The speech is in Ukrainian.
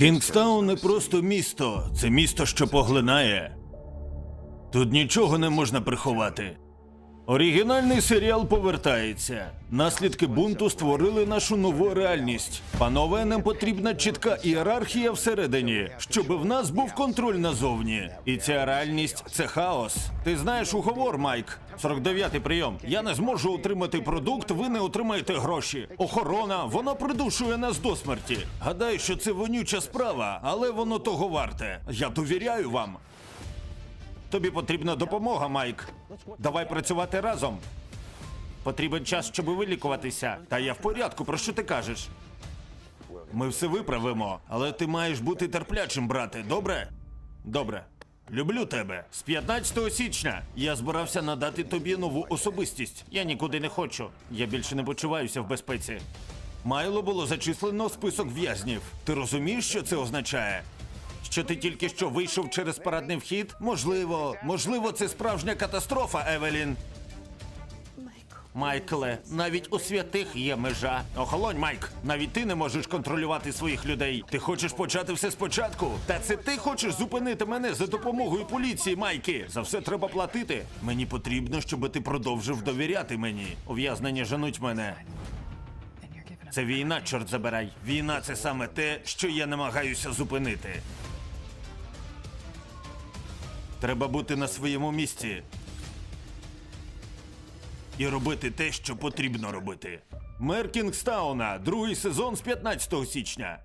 Кінгстаун не просто місто, це місто, що поглинає. Тут нічого не можна приховати. Оригінальний серіал повертається. Наслідки бунту створили нашу нову реальність. Панове, нам потрібна чітка ієрархія всередині, щоб в нас був контроль назовні. І ця реальність це хаос. Ти знаєш уговор, Майк. 49-й прийом. Я не зможу отримати продукт, ви не отримаєте гроші. Охорона, вона придушує нас до смерті. Гадаю, що це вонюча справа, але воно того варте. Я довіряю вам. Тобі потрібна допомога, Майк. Давай працювати разом. Потрібен час, щоб вилікуватися. Та я в порядку, про що ти кажеш? Ми все виправимо, але ти маєш бути терплячим, брате, добре? Добре. Люблю тебе. З 15 січня я збирався надати тобі нову особистість. Я нікуди не хочу. Я більше не почуваюся в безпеці. Майло було зачислено в список в'язнів. Ти розумієш, що це означає? Що ти тільки що вийшов через парадний вхід? Можливо, можливо, це справжня катастрофа, Евелін. Майкле, навіть у святих є межа. Охолонь, Майк. Навіть ти не можеш контролювати своїх людей. Ти хочеш почати все спочатку? Та це ти хочеш зупинити мене за допомогою поліції, Майки. За все треба платити. Мені потрібно, щоб ти продовжив довіряти мені. Ув'язнення женуть мене. Це війна, чорт забирай. Війна це саме те, що я намагаюся зупинити. Треба бути на своєму місці і робити те, що потрібно робити. Мер Кінгстауна, другий сезон з 15 січня.